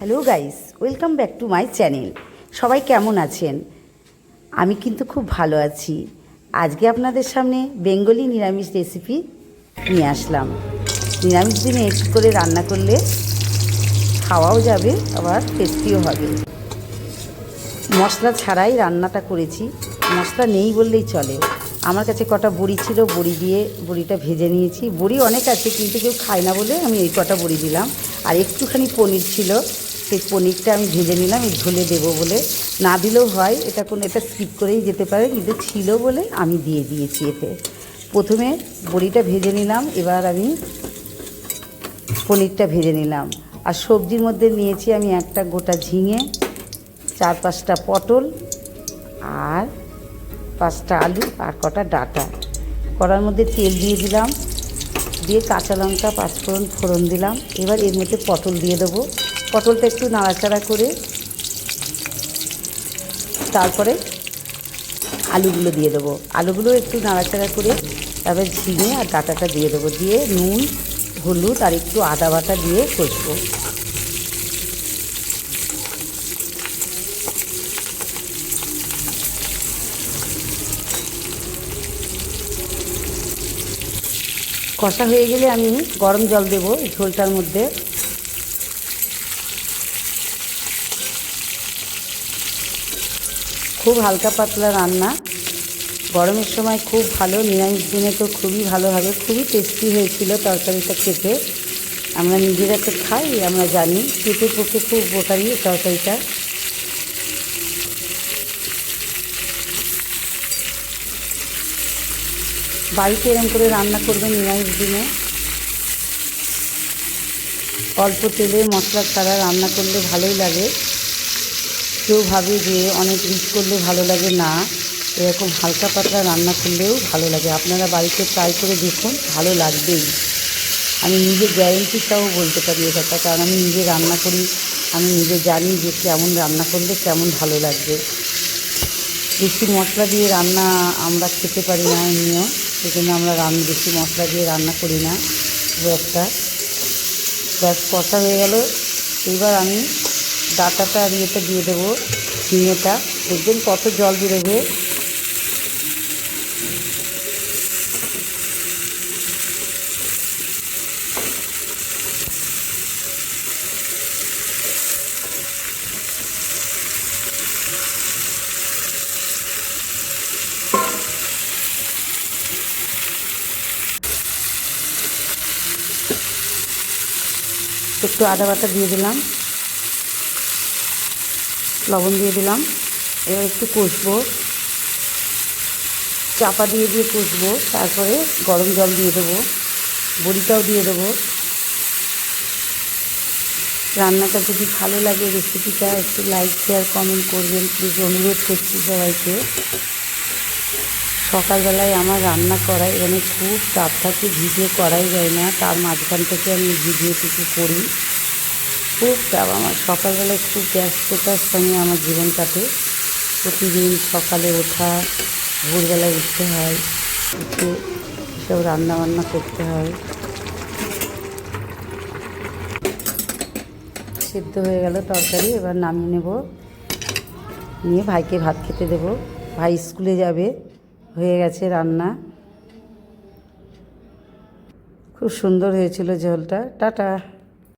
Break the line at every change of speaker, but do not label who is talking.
Hello guys welcome back to my channel সবাই কেমন আছেন? আমি কিন্তু খুব ভালো আছি। আজকে আপনাদের সামনে বেঙ্গলি নিরামিষ রেসিপি নিয়ে আসলাম। নিরামিষ দিনে একটু করে রান্না করলে খাওয়াও যাবে, আবার টেস্টিও হবে। মশলা ছাড়াই রান্নাটা করেছি। মশলা নেই বললেই চলে। আমার কাছে কটা বড়ি ছিল, বড়ি দিয়ে বড়িটা ভেজে নিয়েছি। বড়ি অনেক আছে, কিন্তু কেউ খায় না বলে আমি এই কটা বড়ি দিলাম। আর একটুখানি পনির ছিল। সেই পনিরটা আমি ভেজে নিলাম ঝোলে দেবো বলে। না দিলেও হয়, এটা কোনো, এটা স্কিপ করেই যেতে পারে, কিন্তু ছিল বলে আমি দিয়ে দিয়েছি এতে। প্রথমে বড়িটা ভেজে নিলাম, এবার আমি পনিরটা ভেজে নিলাম। আর সবজির মধ্যে নিয়েছি আমি একটা গোটা ঝিঙে, চার পাঁচটা পটল, আর পাঁচটা আলু, আর কটা ডাটা। কড়ার মধ্যে তেল দিয়ে দিলাম, দিয়ে কাঁচা লঙ্কা, পাঁচফোড়ন ফোড়ন দিলাম। এবার এর মধ্যে পটল দিয়ে দেবো। পটলটা একটু নাড়াচাড়া করে তারপরে আলুগুলো দিয়ে দেবো। আলুগুলো একটু নাড়াচাড়া করে তারপরে ঝিঙে আর ডাটাটা দিয়ে দেবো। দিয়ে নুন, হলুদ আর একটু আদা বাটা দিয়ে কষবো। কষা হয়ে গেলে আমি গরম জল দেবো ঝোলটার মধ্যে। খুব হালকা পাতলা রান্না। গরমের সময় খুব ভালো, নিরামিষ দিনে তো খুবই ভালো হবে। খুবই টেস্টি হয়েছিল তরকারিটা খেতে। আমরা নিজেরা তো খাই, আমরা জানি। পেটের পক্ষে খুব উপকারী তরকারিটা। বাড়িতে এরকম করে রান্না করবেন নিরামিষ দিনে। অল্প তেলে মশলা ছাড়া রান্না করলে ভালোই লাগে। কেউ ভাবে যে অনেক রিচ করলে ভালো লাগে, না। এরকম হালকা পাতলা রান্না করলেও ভালো লাগে। আপনারা বাড়িতে ট্রাই করে দেখুন, ভালো লাগবেই। আমি নিজে গ্যারেন্টি সহ বলতে পারি এ কথা কারণ আমি নিজে রান্না করি, আমি নিজে জানি যে কেমন রান্না করলে কেমন ভালো লাগবে। বেশি মশলা দিয়ে রান্না আমরা খেতে পারি না এমনিও সেজন্য আমরা রান্না বেশি মশলা দিয়ে রান্না করি না, খুব একটা। ব্যাস, কষা হয়ে গেল। এবার আমি ডাটাটা আর ইয়েটা দিয়ে দেবো, ঝিঙেটা। দেখবেন কত জল বেরোবে। একটু আদা বাটা দিয়ে দিলাম। লবণ দিয়ে দিলাম। এবার একটু কষবো। চাপা দিয়ে দিয়ে কষবো। তারপরে গরম জল দিয়ে দেবো। বড়িটাও দিয়ে দেবো। রান্নাটা যদি ভালো লাগে রেসিপিটা, একটু লাইক, শেয়ার, কমেন্ট করবেন। প্লিজ অনুরোধ করছি সবাইকে। সকালবেলায় আমার রান্না করাই মানে খুব চাপ থাকে করাই যায় না। তার মাঝখান থেকে আমি ভিডিওটুকু করি। খুব চাপ। আমার সকালবেলায় খুব ব্যস্ততার সঙ্গে আমার জীবন কাটে। প্রতিদিন সকালে ওঠা, ভোরবেলায় উঠতে হয়, উঠে সব রান্না বান্না করতে হয়। সিদ্ধ হয়ে গেল তরকারি, এবার নামিয়ে নেব। নিয়ে ভাইকে ভাত খেতে দেব। ভাই স্কুলে যাবে, হয়ে গেছে রান্না। খুব সুন্দর হয়েছিল ঝোলটা। টাটা।